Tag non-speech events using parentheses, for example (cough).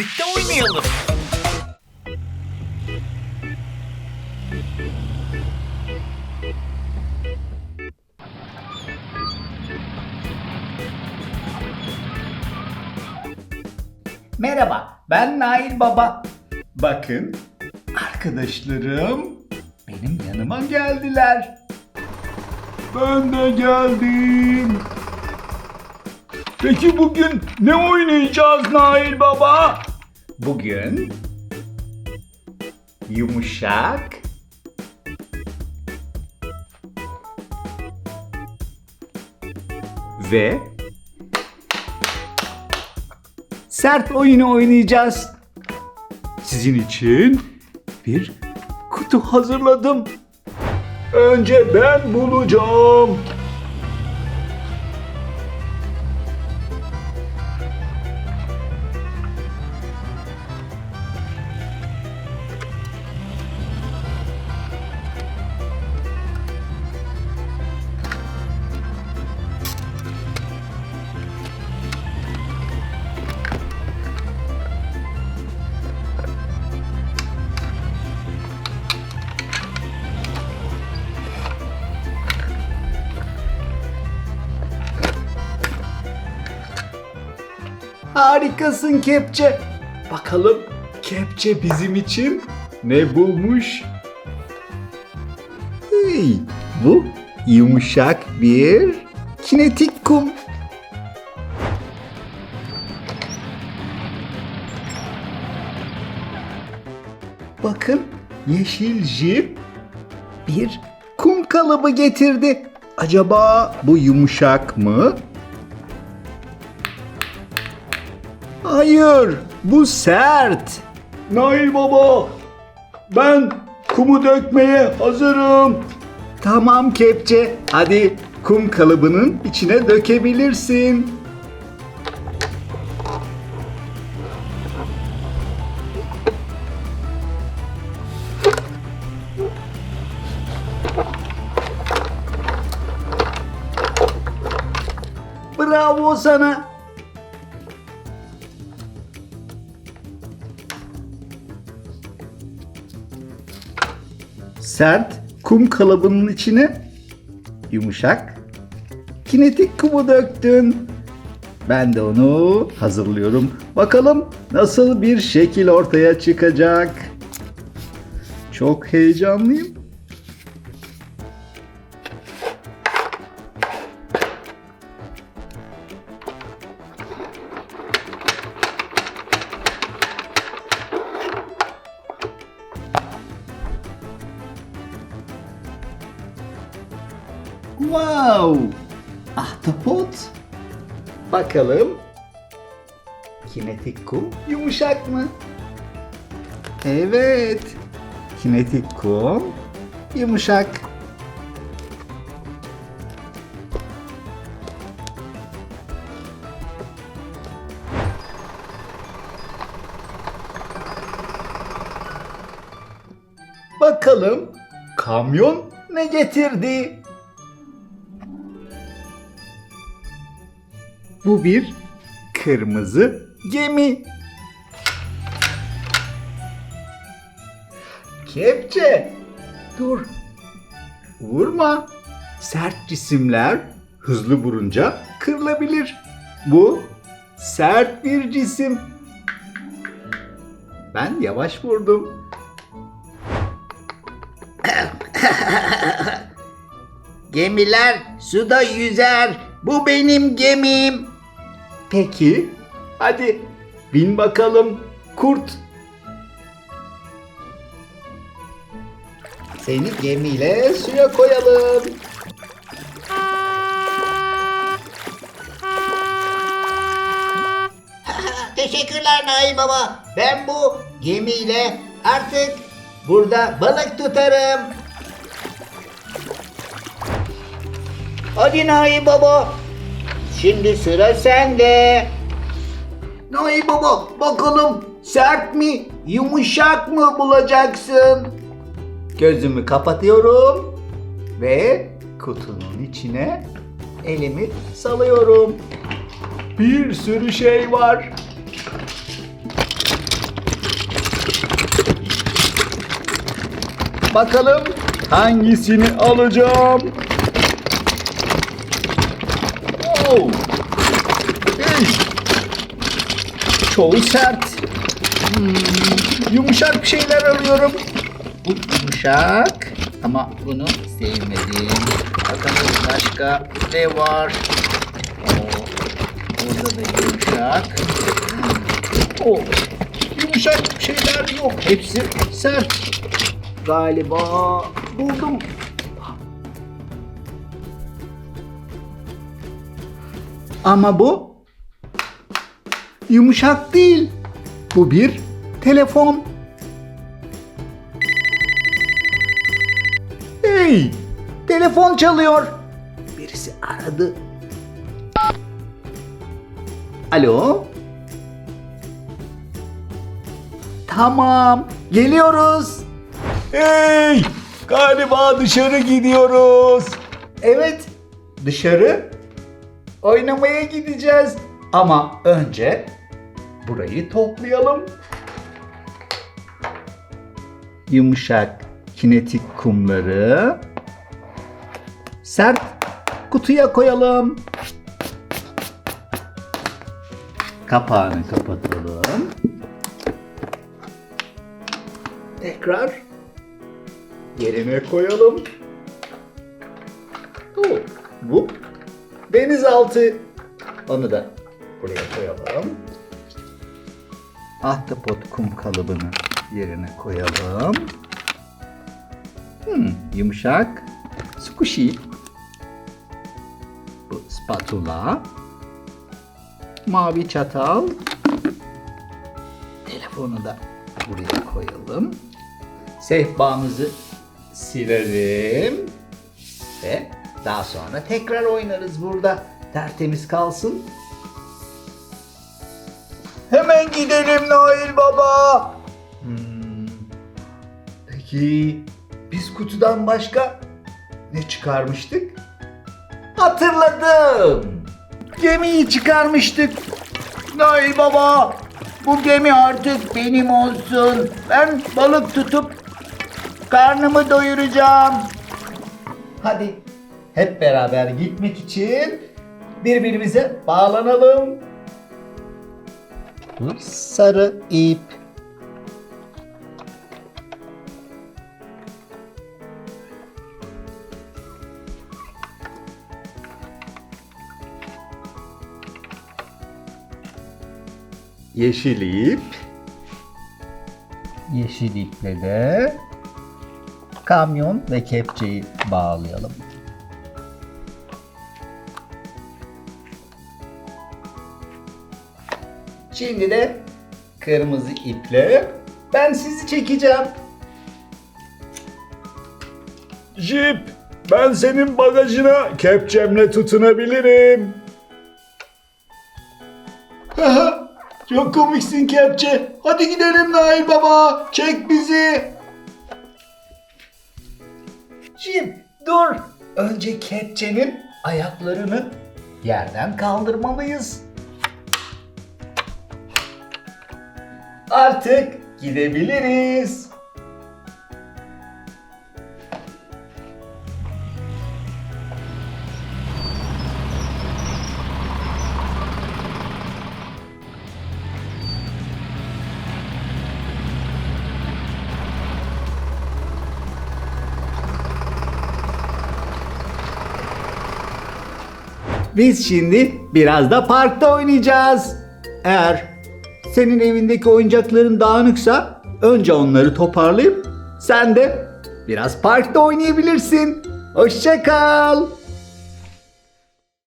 birlikte oynayalım. Merhaba, ben Nail Baba. Bakın, arkadaşlarım benim yanıma geldiler. Ben de geldim. Peki bugün ne oynayacağız Nail Baba? Bugün yumuşak ve sert oyunu oynayacağız. Sizin için bir kutu hazırladım. Önce ben bulacağım. Harikasın kepçe. Bakalım kepçe bizim için ne bulmuş? Hey, bu yumuşak bir kinetik kum. Bakın yeşil jip bir kum kalıbı getirdi. Acaba bu yumuşak mı? Hayır, bu sert. Nail baba, ben kumu dökmeye hazırım. Tamam kepçe, hadi kum kalıbının içine dökebilirsin. Bravo sana. Sert kum kalıbının içine yumuşak kinetik kumu döktün. Ben de onu hazırlıyorum. Bakalım nasıl bir şekil ortaya çıkacak. Çok heyecanlıyım. Bakalım. Kinetik kum yumuşak mı? Evet. Kinetik kum yumuşak. Bakalım kamyon ne getirdi? Bu bir kırmızı gemi. Kepçe. Dur. Vurma. Sert cisimler hızlı vurunca kırılabilir. Bu sert bir cisim. Ben yavaş vurdum. Gemiler suda yüzer. Bu benim gemim. Peki, hadi bin bakalım kurt. Seni gemiyle suya koyalım. (laughs) Teşekkürler Nail Baba. Ben bu gemiyle artık burada balık tutarım. Hadi Nail Baba. Şimdi sıra sende. Noy baba bakalım sert mi yumuşak mı bulacaksın? Gözümü kapatıyorum ve kutunun içine elimi salıyorum. Bir sürü şey var. Bakalım hangisini alacağım? Oh. Üç. Çoğu sert. Hmm, yumuşak bir şeyler arıyorum. Bu yumuşak ama bunu sevmedim. Bakalım başka ne var? Oo, burada da yumuşak. Oh. Yumuşak şeyler yok. Hepsi sert. Galiba buldum. Ama bu yumuşak değil. Bu bir telefon. Hey! Telefon çalıyor. Birisi aradı. Alo? Tamam, geliyoruz. Hey! Galiba dışarı gidiyoruz. Evet, dışarı oynamaya gideceğiz. Ama önce burayı toplayalım. Yumuşak kinetik kumları sert kutuya koyalım. Kapağını kapatalım. Tekrar yerine koyalım. Oh, bu denizaltı. Onu da buraya koyalım. Ahtapot kum kalıbını yerine koyalım. Hmm, yumuşak. Squishy. Bu spatula. Mavi çatal. Telefonu da buraya koyalım. Sehpamızı silelim. Ve daha sonra tekrar oynarız burada. Tertemiz kalsın. Hemen gidelim Nail Baba. Hmm. Peki biz kutudan başka ne çıkarmıştık? Hatırladım. Gemiyi çıkarmıştık. Nail Baba, bu gemi artık benim olsun. Ben balık tutup karnımı doyuracağım. Hadi hep beraber gitmek için birbirimize bağlanalım. Sarı ip. Yeşil ip. Yeşil iple de kamyon ve kepçeyi bağlayalım. Şimdi de kırmızı iple ben sizi çekeceğim. Jip, ben senin bagajına kepçemle tutunabilirim. Çok komiksin kepçe. Hadi gidelim Nail Baba. Çek bizi. Jim dur. Önce kepçenin ayaklarını yerden kaldırmalıyız. Artık gidebiliriz. Biz şimdi biraz da parkta oynayacağız. Eğer senin evindeki oyuncakların dağınıksa önce onları toparlayıp sen de biraz parkta oynayabilirsin. Hoşça kal.